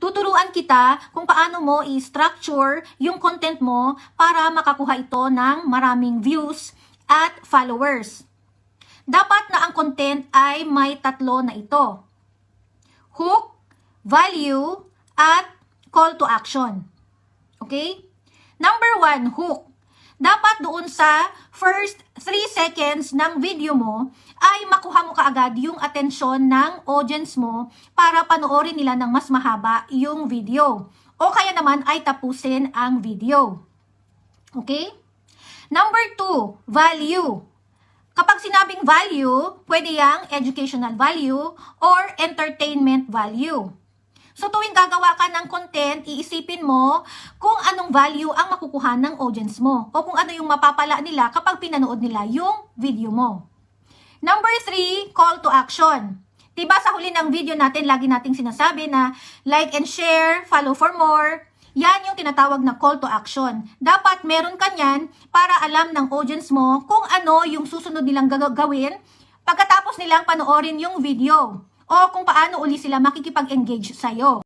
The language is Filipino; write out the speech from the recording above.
tuturuan kita kung paano mo i-structure yung content mo para makakuha ito ng maraming views at followers. Dapat na ang content ay may tatlo na ito. Hook, value, at call to action. Okay? Number one, hook. Dapat doon sa first 3 seconds ng video mo ay makuha mo kaagad yung atensyon ng audience mo para panoorin nila ng mas mahaba yung video. O kaya naman ay tapusin ang video. Okay? Number two, value. Kapag sinabing value, pwede yang educational value or entertainment value. So tuwing gagawa ka ng content, iisipin mo anong value ang makukuha ng audience mo o kung ano yung mapapala nila kapag pinanood nila yung video mo. Number three, call to action. Diba sa huli ng video natin, lagi nating sinasabi na like and share, follow for more. Yan yung tinatawag na call to action. Dapat meron ka yan para alam ng audience mo kung ano yung susunod nilang gagawin pagkatapos nilang panoorin yung video o kung paano uli sila makikipag-engage sa'yo.